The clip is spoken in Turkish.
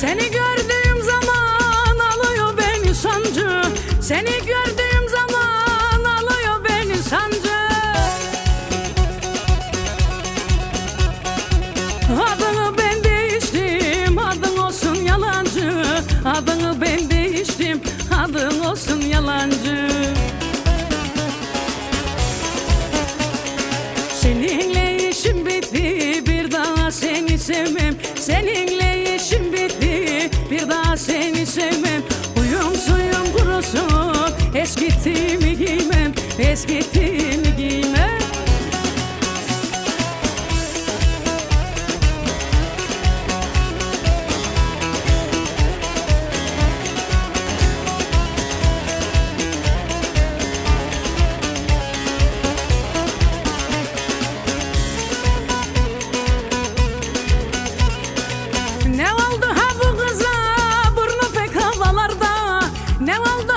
Seni gördüğüm zaman alıyor beni sancı Seni gördüğüm zaman alıyor beni sancı Adını ben değiştim adın olsun yalancı. Adını ben değiştim adın olsun yalancı. Seninle işim bitti bir daha seni sevmem. Senin seni sevmem. Uyum suyum kurusun eskittiğimi giymem. Eskittiğimi giymem. Ne oldu Ne oldu